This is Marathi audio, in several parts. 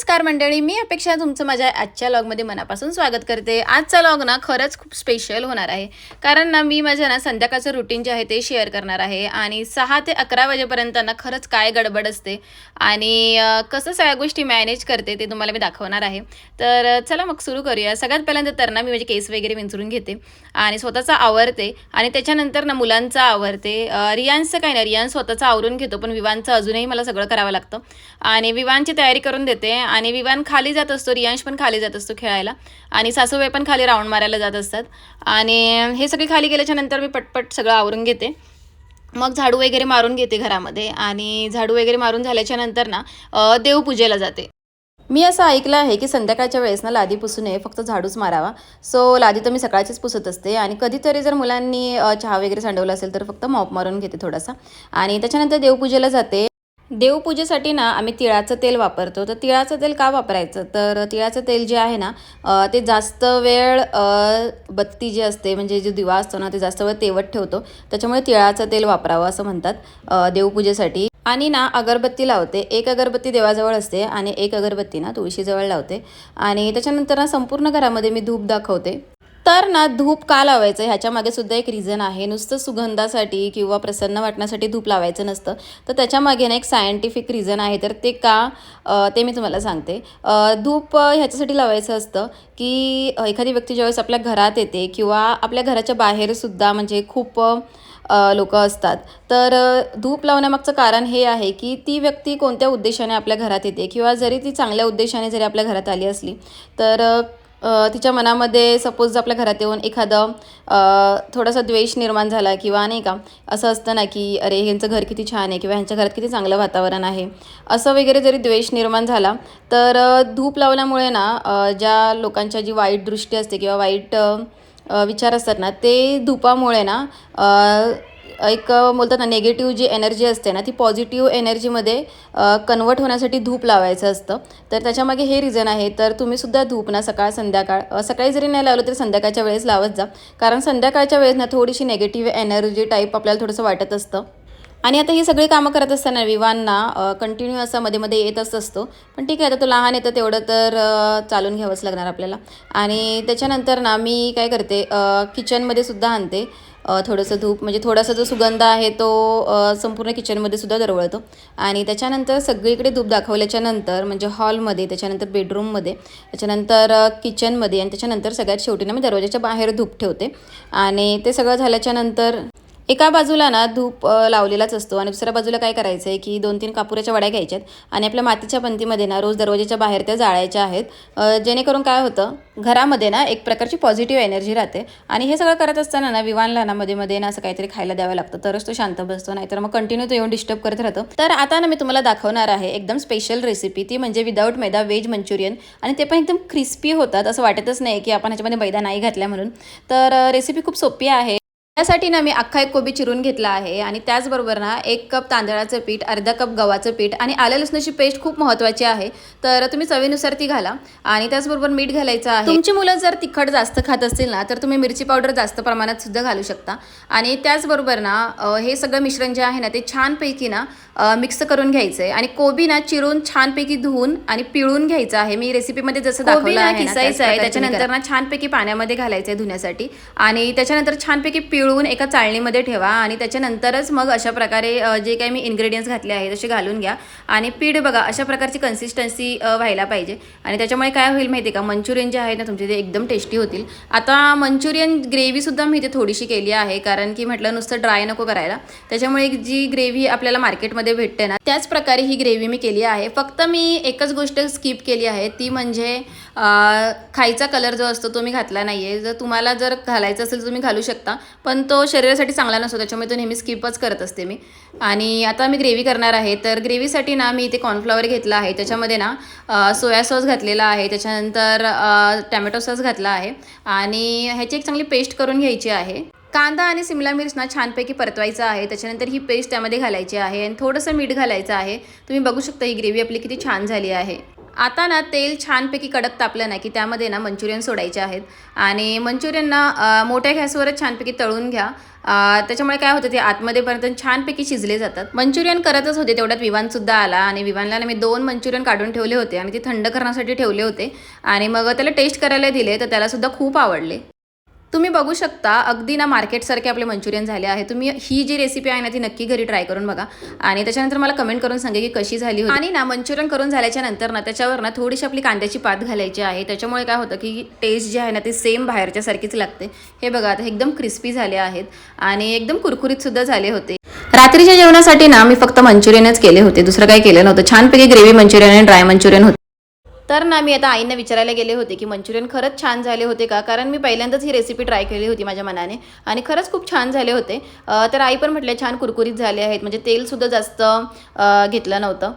नमस्कार मंडळी मी अपेक्षा तुमचं माझ्या आजच्या लॉगमध्ये मनापासून स्वागत करते. आजचा लॉग ना खरंच खूप स्पेशल होणार आहे. कारण ना मी माझ्या ना संध्याकाळचं रुटीन जे आहे ते शेअर करणार आहे. आणि सहा ते अकरा वाजेपर्यंत ना खरंच काय गडबड असते आणि कसं सगळ्या गोष्टी मॅनेज करते ते तुम्हाला मी दाखवणार आहे. तर चला मग सुरू करूया. सगळ्यात पहिल्यांदा तर ना मी माझे केस वगैरे विंचरून घेते आणि स्वतःचा आवरते. आणि त्याच्यानंतर ना मुलांचा आवरते. रियांचं काही नाही. रियान स्वतःचं आवरून घेतो पण विवानचं अजूनही मला सगळं करावं लागतं. आणि विवानची तयारी करून देते आणि विवान खाली जात असतो रियांश पण खाली जात असतो खेळायला. आणि सासूबाई पण खाली राऊंड मारायला जात असतात. आणि हे सगळे खाली गेल्याच्यानंतर मी पटपट सगळं आवरून घेते. मग झाडू वगैरे मारून घेते घरामध्ये. आणि झाडू वगैरे मारून झाल्याच्यानंतर ना देवपूजेला जाते. मी असं ऐकलं आहे की संध्याकाळच्या वेळेस ना लादी पुसू नये फक्त झाडूच मारावा. सो लादी तर मी सकाळचीच पुसत असते. आणि कधीतरी जर मुलांनी चहा वगैरे सांडवला असेल तर फक्त मॉप मारून घेते थोडासा. आणि त्याच्यानंतर देवपूजेला जाते. देवपूजेसाठी ना आम्ही तिळाचं तेल वापरतो. तर तिळाचं तेल का वापरायचं? तर तिळाचं तेल जे आहे ना ते जास्त वेळ बत्ती जी असते म्हणजे जो दिवा असतो ना ते जास्त वेळ तेवत ठेवतो. त्याच्यामुळे तिळाचं तेल वापरावं असं म्हणतात देवपूजेसाठी. आणि ना अगरबत्ती लावते. एक अगरबत्ती देवाजवळ असते आणि एक अगरबत्ती ना तुळशीजवळ लावते. आणि त्याच्यानंतर ना संपूर्ण घरामध्ये मी धूप दाखवते. तर ना धूप का लावायचं? ह्याच्यामागे सुद्धा एक रिझन आहे. नुसतं सुगंधासाठी किंवा प्रसन्न वाटण्यासाठी धूप लावायचं नसतं. तर त्याच्यामागे ना एक सायंटिफिक रिझन आहे. तर ते का? ते मी तुम्हाला सांगते. धूप ह्याच्यासाठी लावायचं असतं की एखादी व्यक्ती ज्यावेळेस आपल्या घरात येते किंवा आपल्या घराच्या बाहेरसुद्धा म्हणजे खूप लोक असतात. तर धूप लावण्यामागचं कारण हे आहे की ती व्यक्ती कोणत्या उद्देशाने आपल्या घरात येते किंवा जरी ती चांगल्या उद्देशाने जरी आपल्या घरात आली असली तर तिच्या मनामध्ये सपोज आपल्या घरात येऊन एखादं थोडासा द्वेष निर्माण झाला किंवा नाही का असं असतं ना की अरे ह्यांचं घर किती छान आहे किंवा ह्यांच्या घरात किती चांगलं वातावरण आहे. असं वगैरे जरी द्वेष निर्माण झाला तर धूप लावल्यामुळे ना ज्या लोकांच्या जी वाईट दृष्टी असते किंवा वाईट विचार असतात ना ते धुपामुळे ना एक बोलतात ना नेगेटिव्ह जी एनर्जी असते ना ती पॉझिटिव्ह एनर्जीमध्ये कन्वर्ट होण्यासाठी धूप लावायचं असतं. तर त्याच्यामागे हे रिझन आहे. तर तुम्ही सुद्धा धूप ना सकाळ संध्याकाळ सकाळी जरी नाही लावलं तरी संध्याकाळच्या वेळेस लावत जा. कारण संध्याकाळच्या वेळेस ना थोडीशी नेगेटिव्ह एनर्जी टाईप आपल्याला थोडंसं वाटत असतं. आणि आता हे सगळी कामं करत असताना विवांना कंटिन्यू असं मध्ये मध्ये येतच असतो पण ठीक आहे आता तो लहान येतं तेवढं तर चालून घ्यावंच लागणार आपल्याला. आणि त्याच्यानंतर ना मी काय करते किचनमध्ये सुद्धा आणते. थोडंसं धूप म्हणजे थोडासा जो सुगंध आहे तो संपूर्ण किचनमध्ये सुद्धा दरवळतो. आणि त्याच्यानंतर सगळीकडे धूप दाखवल्याच्या नंतर म्हणजे हॉलमध्ये त्याच्यानंतर बेडरूममध्ये त्याच्यानंतर किचनमध्ये आणि त्याच्यानंतर सगळ्यात शेवटी ना मी दरवाजाच्या बाहेर धूप ठेवते. आणि ते सगळं झाल्याच्यानंतर एका बाजूला ना धूप लावलेलाच असतो आणि दुसऱ्या बाजूला काय करायचं आहे की दोन तीन कापुराच्या वड्या घ्यायच्यात आणि आपल्या मातीच्या पंतीमध्ये ना रोज दरवाजाच्या बाहेर त्या जाळायच्या आहेत. जेणेकरून काय होतं घरामध्ये ना एक प्रकारची पॉझिटिव्ह एनर्जी राहते आणि हे सगळं करत असताना ना विवानला ना मध्ये मध्ये ना असं काहीतरी खायला द्यावं लागतं. तरच तो शांत बसतो नाहीतर मग कंटिन्यू तो येऊन डिस्टर्ब करत राहतो. तर आता ना मी तुम्हाला दाखवणार आहे एकदम स्पेशल रेसिपी ती म्हणजे विदाऊट मैदा व्हेज मंचुरियन आणि ते पण एकदम क्रिस्पी होतात असं वाटतच नाही की आपण ह्याच्यामध्ये मैदा नाही घातल्या म्हणून. तर रेसिपी खूप सोपी आहे. त्यासाठी ना मी अख्खा एक कोबी चिरून घेतला आहे आणि त्याचबरोबर ना एक कप तांदळाचं पीठ अर्धा कप गव्हाचं पीठ आणि आलं लसणाची पेस्ट खूप महत्त्वाची आहे. तर तुम्ही चवीनुसार ती घाला आणि त्याचबरोबर मीठ घालायचं आहे. तुमची मुलं जर तिखट जास्त खात असतील ना तर तुम्ही मिरची पावडर जास्त प्रमाणात सुद्धा घालू शकता. आणि त्याचबरोबर ना हे सगळं मिश्रण जे आहे ना ते छानपैकी ना मिक्स करून घ्यायचं आहे आणि कोबी ना चिरून छानपैकी धुवून आणि पिळून घ्यायचं आहे. मी रेसिपीमध्ये जसं दाखवलं आहे किसायचं आहे त्याच्यानंतर ना छानपैकी पाण्यामध्ये घालायचं आहे धुण्यासाठी. आणि त्याच्यानंतर छानपैकी पिळून एका चाळणीमध्ये ठेवा आणि त्याच्यानंतरच मग अशा प्रकारे जे काही मी इन्ग्रेडियंट्स घातले आहेत तसे घालून घ्या. आणि पीठ बघा अशा प्रकारची कन्सिस्टन्सी व्हायला पाहिजे. आणि त्याच्यामुळे काय होईल माहिती का? मंचुरियन जे आहे ना तुमचे ते एकदम टेस्टी होतील. आता मंचुरियन ग्रेव्हीसुद्धा मी इथे थोडीशी केली आहे कारण की म्हटलं नुसतं ड्राय नको करायला. त्याच्यामुळे जी ग्रेव्ही आपल्याला मार्केटमध्ये भेटते ना त्याच प्रकारे ही ग्रेव्ही मी केली आहे. फक्त मी एकच गोष्ट स्किप केली आहे ती म्हणजे खायचा कलर जो असतो तो मी घातला नाही आहे जर तुम्हाला जर घालायचा असेल तुम्ही घालू शकता. पण पण तो शरीरासाठी चांगला नसतो त्याच्यामुळे तो नेहमी स्किपच करत असते मी. आणि आता मी ग्रेव्ही करणार आहे तर ग्रेव्हीसाठी ना मी इथे कॉर्नफ्लॉवर घेतला आहे. त्याच्यामध्ये ना सोया सॉस घातलेला आहे त्याच्यानंतर टॅमॅटो सॉस घातला आहे. आणि ह्याची एक चांगली पेस्ट करून घ्यायची आहे. कांदा आणि सिमला मिर्च ना छानपैकी परतवायचा आहे. त्याच्यानंतर ही पेस्ट त्यामध्ये घालायची आहे. आणि थोडंसं मीठ घालायचं आहे. तुम्ही बघू शकता ही ग्रेव्ही आपली किती छान झाली आहे. आता ना तेल छानपैकी कडक तापलं ना की त्यामध्ये ना मंचुरियन सोडायचे आहेत. आणि मंचुरियन ना मोठ्या गॅसवरच छानपैकी तळून घ्या. त्याच्यामुळे काय होतं ते आतमध्येपर्यंत छानपैकी शिजले जातात. मंचुरियन करतच होते तेवढ्यात विवानसुद्धा आला. आणि विवानला ना मी दोन मंचुरियन काढून ठेवले होते आणि ते थंड करण्यासाठी ठेवले होते. आणि मग त्याला टेस्ट करायला दिले तर त्यालासुद्धा खूप आवडले. तुम्ही बघू शकता अगदी ना मार्केटसारखे आपले मंचुरियन झाले आहे. तुम्ही ही जी रेसिपी आहे ना ती नक्की घरी ट्राय करून बघा. आणि त्याच्यानंतर मला कमेंट करून सांगा की कशी झाली होती. आणि ना मंचुरियन करून झाल्याच्यानंतर ना त्याच्यावर ना थोडीशी आपली कांद्याची पात घालायची आहे. त्याच्यामुळे काय होतं की टेस्ट जी आहे ना ती सेम बाहेरच्या सारखीच लागते. हे बघा आता एकदम क्रिस्पी झाले आहेत. आणि एकदम कुरकुरीत सुद्धा झाले होते. रात्रीच्या जेवणासाठी ना मी फक्त मंचुरियनच केले होते. दुसरं काही केलं नव्हतं. छानपैकी ग्रेव्ही मंचुरियन आणि ड्राय मंचुरियन होते. तर ना मी आता आईंना विचारायला गेले होते की मंचुरियन खरंच छान झाले होते का? कारण मी पहिल्यांदाच ही रेसिपी ट्राय केली होती माझ्या मनाने आणि खरंच खूप छान झाले होते. तर आई पण म्हटले छान कुरकुरीत झाले आहेत. म्हणजे तेलसुद्धा जास्त घेतलं नव्हतं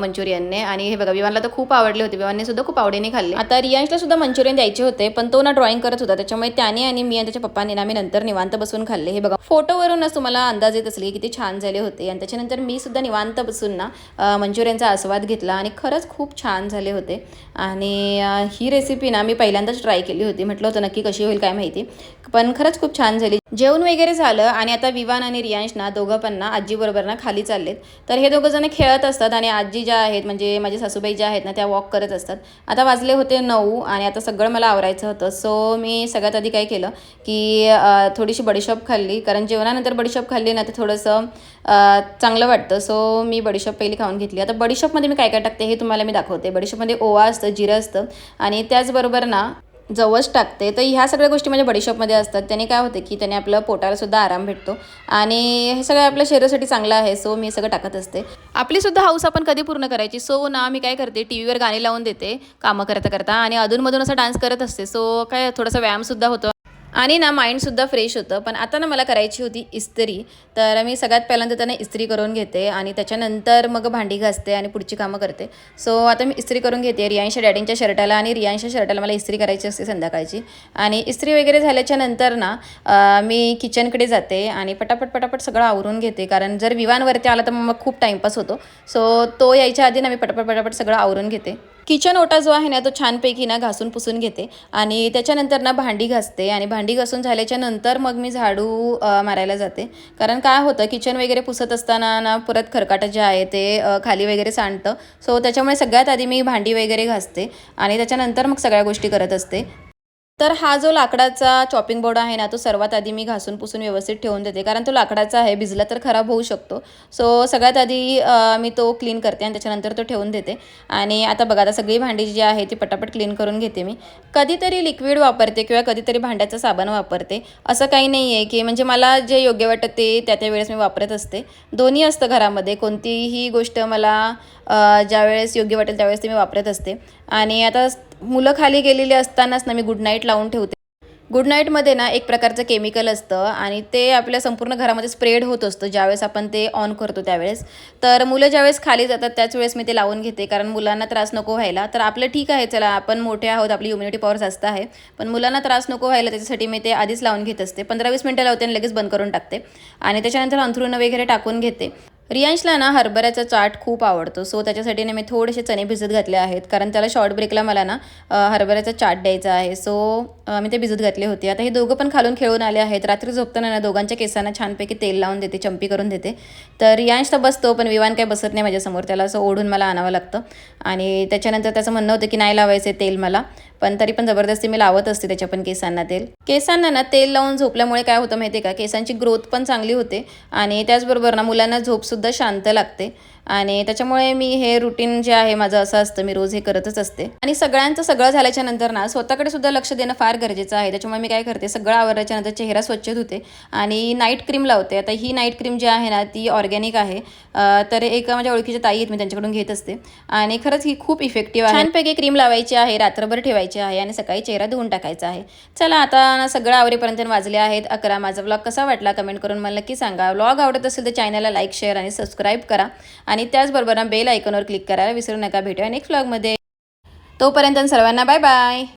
मंचुरियनने आणि हे बघा विवानला तर खूप आवडले होते विवानने सुद्धा खूप आवडीने खाल्ले. आता रियांशला सुद्धा मंचुरियन द्यायचे होते पण तो ना ड्रॉइंग करत होता त्याच्यामुळे त्याने आणि मी आणि त्याच्या पप्पाने ना मी नंतर निवांत बसून खाल्ले. हे बघा फोटोवरूनच तुम्हाला अंदाज येत असले की किती छान झाले होते. आणि त्याच्यानंतर मी सुद्धा निवांत बसून ना मंचुरियनचा आस्वाद घेतला आणि खरंच खूप छान झाले होते. fuerte, आणि ही रेसिपी ना मी पहिल्यांदाच ट्राय केली होती. म्हटलं होतं नक्की कशी होईल काय माहिती. पण खरंच खूप छान झाली. जेवण वगैरे झालं आणि आता विवान आणि रियांश ना दोघं पण ना आजीबरोबर ना खाली चाललेत. तर हे दोघं जण खेळत असतात आणि आजी ज्या आहेत म्हणजे माझी सासूबाई ज्या आहेत ना त्या वॉक करत असतात. आता वाजले होते नऊ आणि आता सगळं मला आवरायचं होतं. सो मी सगळ्यात आधी काय केलं की थोडीशी बडीशॉप खाल्ली. कारण जेवणानंतर बडीशॉप खाल्ली ना तर थोडंसं चांगलं वाटतं. सो मी बडीशॉप पहिली खाऊन घेतली. आता बडीशॉपमध्ये मी काय काय टाकते हे तुम्हाला मी दाखवते. बडीशॉपमध्ये ओवा असतं जिरं असतं. आणि त्याचबरोबर ना जवस टाकते. तर ह्या सगळ्या गोष्टी म्हणजे बडीशॉपमध्ये असतात. त्याने काय होते की त्याने आपलं पोटाला सुद्धा आराम भेटतो. आणि हे सगळं आपल्या शरीरासाठी चांगलं आहे सो मी सगळं टाकत असते. आपली सुद्धा हाऊस आपण कधी पूर्ण करायची? सो ना मी काय करते टी व्हीवर गाणी लावून देते कामं करता करता आणि अधूनमधून असं डान्स करत असते. सो काय थोडासा व्यायामसुद्धा होतो. आणि ना माइंडसुद्धा फ्रेश होतं. पण आता ना मला करायची होती इस्त्री. तर मी सगळ्यात पहिल्यांदा त्यांना इस्त्री करून घेते आणि त्याच्यानंतर मग भांडी घासते आणि पुढची कामं करते. सो आता मी इस्त्री करून घेते रियांशा डॅडींच्या शर्टाला आणि रियांशा शर्टाला मला इस्त्री करायची असते संध्याकाळची. आणि इस्त्री वगैरे झाल्याच्यानंतर ना मी किचनकडे जाते आणि पटापट पटापट सगळं आवरून घेते. कारण जर विवानवरती आला तर मग खूप टाईमपास होतो. सो तो यायच्या आधी ना मी पटापट पटापट सगळं आवरून घेते. किचन ओटा जो आहे ना तो छानपैकी ना घासून पुसून घेते आणि त्याच्यानंतर ना भांडी घासते आणि भांडी घासून झाल्याच्यानंतर मग मी झाडू मारायला जाते. कारण काय होतं किचन वगैरे पुसत असताना ना परत खरकाटं जे आहे ते खाली वगैरे सांडतं. सो त्याच्यामुळे सगळ्यात आधी मी भांडी वगैरे घासते आणि त्याच्यानंतर मग सगळ्या गोष्टी करत असते. तर हा जो लाकडाचा चॉपिंग बोर्ड आहे ना तो सर्वात आधी मी घासून पुसून व्यवस्थित ठेवून देते. कारण तो लाकडाचा आहे भिजला तर खराब होऊ शकतो. सो सगळ्यात आधी मी तो क्लीन करते आणि त्याच्यानंतर तो ठेवून देते. आणि आता बघा आता सगळी भांडी जी आहे ती पटापट क्लीन करून घेते मी. कधीतरी लिक्विड वापरते किंवा कधीतरी भांड्याचा साबण वापरते. असं काही नाही आहे की म्हणजे मला जे योग्य वाटतं ते त्या त्या वेळेस मी वापरत असते. दोन्ही असतं घरामध्ये. कोणतीही गोष्ट मला ज्यावेळेस योग्य वाटेल त्यावेळेस ते मी वापरत असते. आणि आता मुलं खाली गेलेली असतानाच ना मी गुड नाईट लावून ठेवते. गुड नाईटमध्ये ना एक प्रकारचं केमिकल असतं आणि ते आपल्या संपूर्ण घरामध्ये स्प्रेड होत असतं. ज्यावेळेस आपण ते ऑन करतो त्यावेळेस. तर मुलं ज्यावेळेस खाली जातात त्याच वेळेस मी ते लावून घेते. कारण मुलांना त्रास नको व्हायला. तर आपलं ठीक आहे चला आपण मोठे आहोत आपली इम्युनिटी पॉवर जास्त आहे. पण मुलांना त्रास नको व्हायला त्याच्यासाठी मी ते आधीच लावून घेत असते. पंधरा वीस मिनटं लावते आणि लगेच बंद करून टाकते. आणि त्याच्यानंतर अंथरुणं वगैरे टाकून घेते. रियांशला ना हरभऱ्याचा चाट खूप आवडतो. सो त्याच्यासाठी ना मी थोडेसे चणे भिजत घातले आहेत. कारण त्याला शॉर्ट ब्रेकला मला ना हरभऱ्याचा चाट द्यायचा आहे. सो मी ते भिजत घातले होते. आता हे दोघं पण खालून खेळून आले आहेत. रात्री झोपताना ना दोघांच्या केसांना छानपैकी तेल लावून देते चंपी करून देते. तर रियांश तर बसतो पण विवान काय बसत नाही माझ्यासमोर. त्याला असं ओढून मला आणावं लागतं. आणि त्याच्यानंतर त्याचं म्हणणं होतं की नाही लावायचं तेल मला. पण तरी पण जबरदस्ती मी लावत असते त्याच्या पण केसांना तेल. केसांना ना तेल लावून झोपल्यामुळे काय होतं माहिती आहे का? केसांची ग्रोथ पण चांगली होते आणि त्याचबरोबर ना मुलांना झोपसुद्धा शांत लागते. आणि त्याच्यामुळे मी हे रुटीन जे आहे माझं असं असतं मी रोज हे करतच असते. आणि सगळ्यांचं सगळं झाल्याच्यानंतर ना स्वतःकडे सुद्धा लक्ष देणं फार गरजेचं आहे. त्याच्यामुळे मी काय करते सगळं आवरल्याच्या नंतर चेहरा स्वच्छ धुते आणि नाईट क्रीम लावते. आता ही नाईट क्रीम जी आहे ना ती ऑर्गॅनिक आहे. तर एक माझ्या ओळखीच्या ताई आहेत मी त्यांच्याकडून घेत असते. आणि खरंच ही खूप इफेक्टिव्ह आहे. छानपैकी क्रीम लावायची आहे रात्रभर ठेवायची. आहे आणि सकाळी चेहरा धुवून टाकायचा आहे. चला आता सगळं आवरेपर्यंत वाजले आहेत. अकरा माझा ब्लॉग कसा वाटला कमेंट करून मला नक्की सांगा. ब्लॉग आवडत असेल तर चॅनलला लाईक शेअर आणि सबस्क्राईब करा. आणि त्याचबरोबर बेल आयकॉनवर क्लिक करायला विसरू नका. भेटूया नेक्स्ट ब्लॉगमध्ये तोपर्यंत सर्वांना बाय बाय